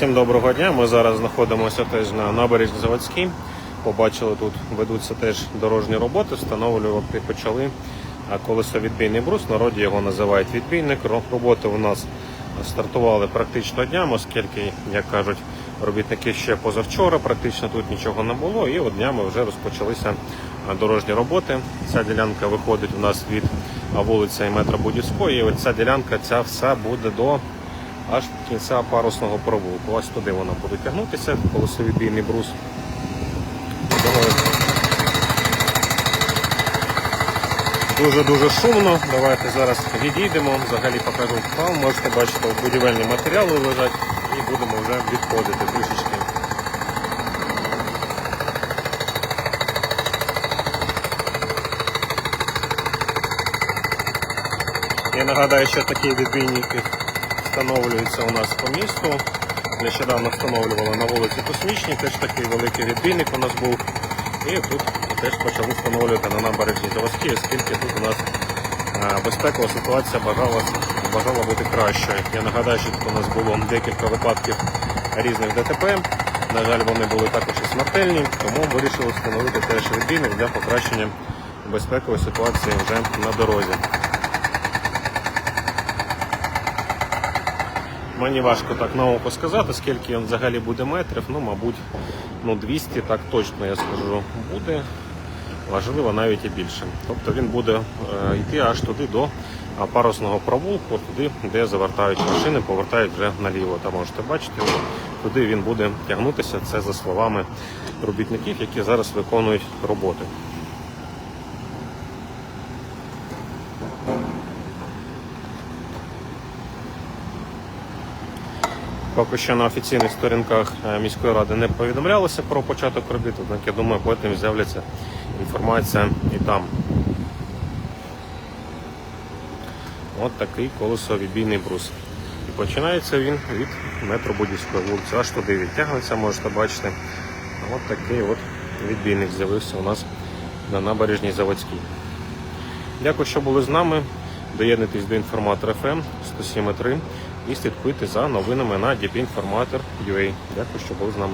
Усім доброго дня. Ми зараз знаходимося теж на набережній Заводській. Побачили, тут ведуться теж дорожні роботи, встановлювати почали колесовідбійний брус. Народі його називають відбійник. Роботи у нас стартували практично днями, оскільки, як кажуть, робітники ще позавчора, практично тут нічого не було. І от днями вже розпочалися дорожні роботи. Ця ділянка виходить у нас від вулиці метра Будівської. І от ця ділянка ця вся буде до аж до кінця парусного провулку. Ось туди вона буде тягнутися, колесовідбійний брус. Дуже-дуже шумно. Давайте зараз відійдемо. Взагалі покажу там. Можете бачити, будівельні матеріали лежать і будемо вже відходити трішечки. Я нагадаю, що такі відбійники встановлюються у нас по місту. Нещодавно встановлювали на вулиці Космічній, теж такий великий відбійник у нас був. І тут теж почали встановлювати на набережній заводській, оскільки тут у нас е, безпекова ситуація бажала, бажала бути кращою. Я нагадаю, що тут у нас було декілька випадків різних ДТП. На жаль, вони були також і смертельні, тому вирішили встановити теж відбійник для покращення безпекової ситуації вже на дорозі. Мені важко так на око сказати, скільки він взагалі буде метрів. Ну, мабуть, ну 200 так точно я скажу буде. Важливо навіть і більше. Тобто він буде е, йти аж туди до парусного провулку, туди, де завертають машини, повертають вже наліво. Там можете бачити, туди він буде тягнутися. Це за словами робітників, які зараз виконують роботи. Поки що на офіційних сторінках е, міської ради не повідомлялося про початок робіт, однак я думаю, потім з'являться інформація і там. От такий колесовідбійний брус. І починається він від метро Будівської вулиці. Аж туди відтягнеться, можете бачити. От такий от відбійник з'явився у нас на набережній Заводській. Дякую, що були з нами. Доєднуйтесь до інформатора FM 107.3 і слідкуйте за новинами на dpinformator.ua. Дякую, що були з нами.